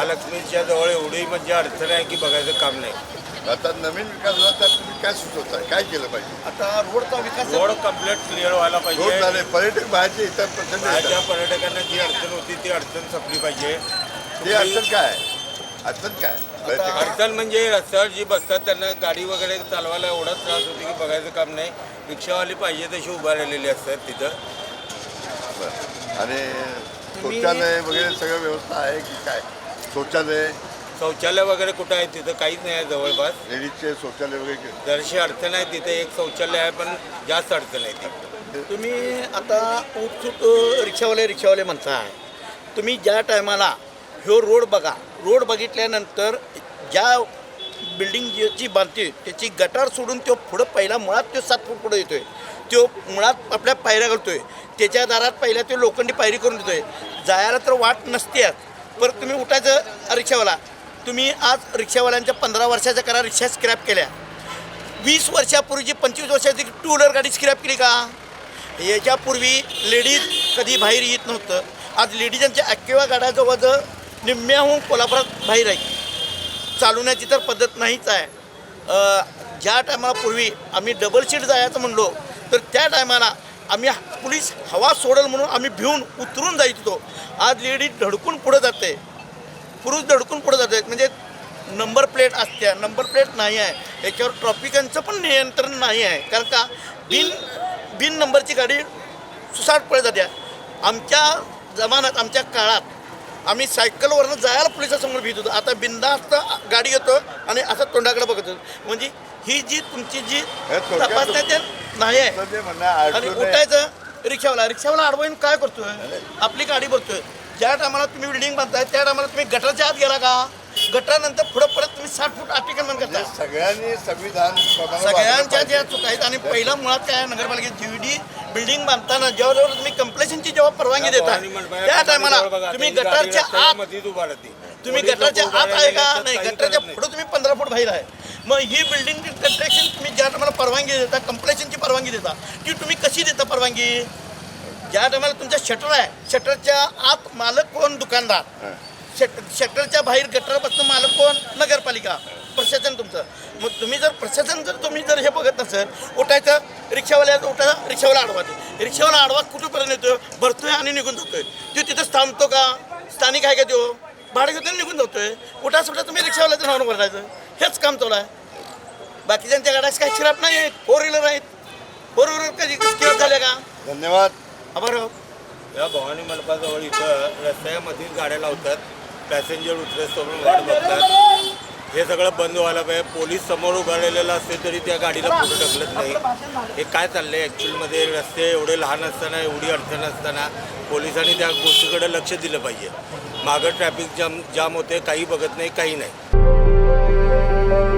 महालक्ष्मीच्या जवळ एवढी म्हणजे अडचण आहे की बघायचं काम नाही. आता नवीन विकास झाला त्यात तुम्ही काय सुचवताय काय केलं पाहिजे? आता रोडचा विकास रोड कंप्लीट क्लिअर व्हायला रोड पाहिजे. झाले पर्यटक बाहेरचे इतर प्रचंड बाहेरच्या येतात. पर्यटकांना जी अडचण होती ती अडचण संपली पाहिजे. ते अडचण काय? आहे? अडचण काय? पर्यटक अडचण म्हणजे रस्त्यावर जी बसतात त्यांना गाडी वगैरे चालवायला एवढाच त्रास होतो की बघायचं काम नाही. रिक्षावाली पाहिजे तशी उभा राहिलेली असतात तिथं. आणि शौचालय वगैरे सगळं व्यवस्था आहे की काय? शौचालय शौचालय वगैरे कुठं आहे तिथं? काहीच नाही आहे जवळपास. लेडीजचे शौचालय वगैरे जरशी अडचण आहे तिथे एक शौचालय आहे पण जास्त अडचण आहे ती तुम्ही आता उठसूट रिक्षावाले रिक्षावाले म्हणताय. तुम्ही ज्या टायमाला ह्यो रोड बघा रोड बघितल्यानंतर ज्या बिल्डिंग जी बांधते त्याची गटार सोडून तो पुढं पहिला मुळात तो सात फूट पुढे येतोय. तो मुळात आपल्या पायऱ्या घालतोय. त्याच्या दारात पहिल्या तो लोखंडी पायरी करून देतोय. जायला तर वाट नसतेच परत तुम्ही उठायचं रिक्षावाला. तुम्ही आज रिक्षावाल्यांच्या पंधरा वर्षाच्या करा रिक्षा स्क्रॅप केल्या. वीस वर्षापूर्वीची पंचवीस वर्षाची टू व्हीलर गाडी स्क्रॅप केली का? याच्यापूर्वी लेडीज कधी बाहेर येत नव्हतं. आज लेडीजांच्या ॲक्टिवा गाड्या जवळजवळ निम्म्याहून कोल्हापुरात बाहेर आहे. चालवण्याची तर पद्धत नाहीच आहे. ज्या टायमाला पूर्वी आम्ही डबल सीट जायचं म्हणलो तर त्या टायमाला आम्ही पोलीस हवा सोडल म्हणून आम्ही भिवून उतरून जायत होतो. आज लेडीज धडकून पुढं जाते. पुरुष धडकून पुढे जातात म्हणजे नंबर प्लेट असत्या नंबर प्लेट नाही आहे. याच्यावर ट्रॉफिकांचं पण नियंत्रण नाही आहे. कारण का? बिन बिन नंबरची गाडी सुसाट पळत जात्या आमच्या जमान्यात आमच्या काळात आम्ही सायकलवरनं जायला पोलिसासमोर भीत होतो. आता बिंदास्त गाडी येतो आणि असं तोंडाकडे बघत होतो. म्हणजे ही जी तुमची जी हे थोडक्यात तपासण्या ते नाही आहे. आणि उठायचं. रिक्षावाला रिक्षावाला अडवून काय करतोय? आपली गाडी बघतोय. ज्या टायमाला तुम्ही बिल्डिंग बांधताय त्या टायमाला तुम्ही गटारच्या आत गेला का? गटारानंतर पुढे परत तुम्ही साठ फूट अतिक्रमण म्हणजे करता सगळ्यांनी संविधान सगळ्यांच्या ज्या चुका आहेत आणि पहिला मुळात काय नगरपालिकेत जीवडी बिल्डिंग बांधताना जेव्हा जेव्हा तुम्ही कंप्लेशनची जेव्हा परवानगी देता त्या टायमाला तुम्ही गटारच्या आत. तुम्ही गटारच्या आत आहे का? नाही गटारच्या पुढे तुम्ही पंधरा फूट बाहेर आहे. मग ही बिल्डिंग कंस्ट्रक्शन तुम्ही ज्या टायमाला परवानगी देता कंप्लेशनची परवानगी देता ती तुम्ही कशी देता परवानगी? ज्या टायमाला तुमच्या शटर आहे शटरच्या आत मालक कोण? दुकानदार. शट शटरच्या बाहेर गटरपासून मालक कोण? नगरपालिका. प्रशासन तुमचं. मग तुम्ही जर प्रशासन जर तुम्ही जर हे बघत नसेल उठायचं रिक्षावाल्याचं उठायचं रिक्षावाला आडवा ते रिक्षावाला आडवा कुठंपर्यंत येतो भरतोय आणि निघून जातोय. तो तिथंच थांबतो का? स्थानिक आहे का तो? भाडं घेतो निघून जातोय. उठा सुटा तुम्ही रिक्षावाल्याचं नाव भरायचं. हेच काम चालू आहे. बाकीच्यांच्या गाड्या काही शिराप नाही आहेत. फोर व्हीलर आहेत. फोर व्हीलर कधी स्किअर झाल्या का? धन्यवाद. आभार. या भवानी मंडपाजवळ इथं रस्त्यामधील गाड्या लावतात. पॅसेंजर उतरेस्तोवर वाट बघतात. हे सगळं बंद व्हायला पाहिजे. पोलीस समोर उभारलेला असते तरी त्या गाडीला पुढे ढकलत नाही. हे काय चाललंय ॲक्च्युअलमध्ये रस्ते एवढे लहान असताना एवढी अडचण असताना पोलिसांनी त्या गोष्टीकडे लक्ष दिलं पाहिजे. मागं ट्रॅफिक जाम जाम होते काही बघत नाही काही नाही.